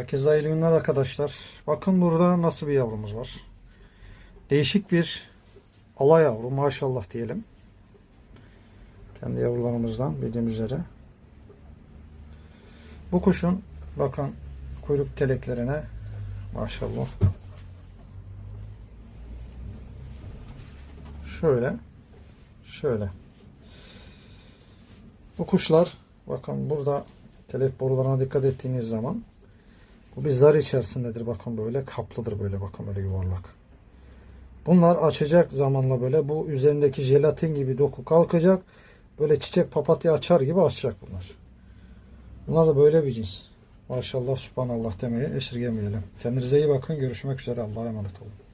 Herkese hayırlı günler arkadaşlar. Bakın burada nasıl bir yavrumuz var. Değişik bir ala yavru maşallah diyelim. Kendi yavrularımızdan bildiğim üzere. Bu kuşun bakın kuyruk teleklerine maşallah. Şöyle. Şöyle. Bu kuşlar bakın burada telef borularına dikkat ettiğiniz zaman bu bir zar içerisindedir bakın böyle kaplıdır böyle bakın böyle yuvarlak. Bunlar açacak zamanla böyle bu üzerindeki jelatin gibi doku kalkacak. Böyle çiçek papatya açar gibi açacak bunlar. Bunlar da böyle bir cins. Maşallah subhanallah demeyi esirgemeyelim. Kendinize iyi bakın. Görüşmek üzere. Allah'a emanet olun.